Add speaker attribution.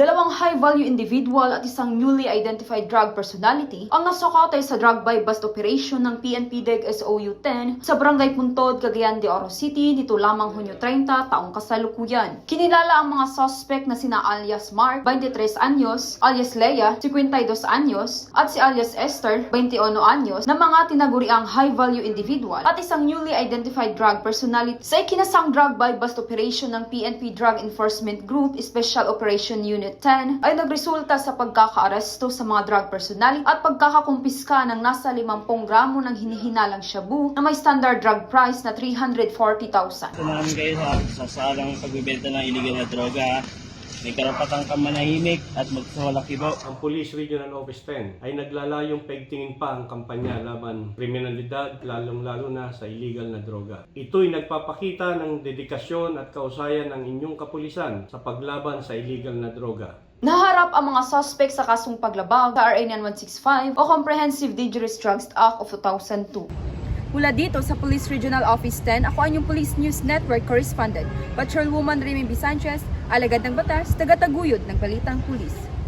Speaker 1: Dalawang high-value individual at isang newly identified drug personality ang nasakatay sa drug buy bust operation ng PNP DEG SOU 10 sa Barangay Puntod, Cagayan de Oro City nito lamang Hunyo 30 taong kasalukuyan. Kinilala ang mga suspect na sina alias Mark, 23 anyos, alias Leia, 52 anyos, at si alias Esther, 21 anyos, na mga tinaguriang high-value individual at isang newly identified drug personality sa ikinasang drug buy bust operation ng PNP Drug Enforcement Group Special Operation Unit 10 ay nagresulta sa pagkakaaresto sa mga drug personality at pagkakakumpiska ng nasa 50 gramo ng hinihinalang shabu na may standard drug price na 340,000.
Speaker 2: Tumahan kayo sa, sa salang pagbibenta ng illegal na droga. May karapatang kang manahimik at magsawalang
Speaker 3: Ang Police Regional Office 10 ay naglalayong pagtingin pa ang kampanya laban kriminalidad lalong-lalo na sa illegal na droga. Ito'y nagpapakita ng dedikasyon at kausayan ng inyong kapulisan sa paglaban sa illegal na droga.
Speaker 1: Naharap ang mga suspect sa kasong paglabag sa RA 9165 o Comprehensive Dangerous Drugs Act of 2002. Mula dito sa Police Regional Office 10, ako ang inyong Police News Network Correspondent, Patrolwoman Remy B. Sanchez, alagad ng batas, tagataguyod ng Balitang Pulis.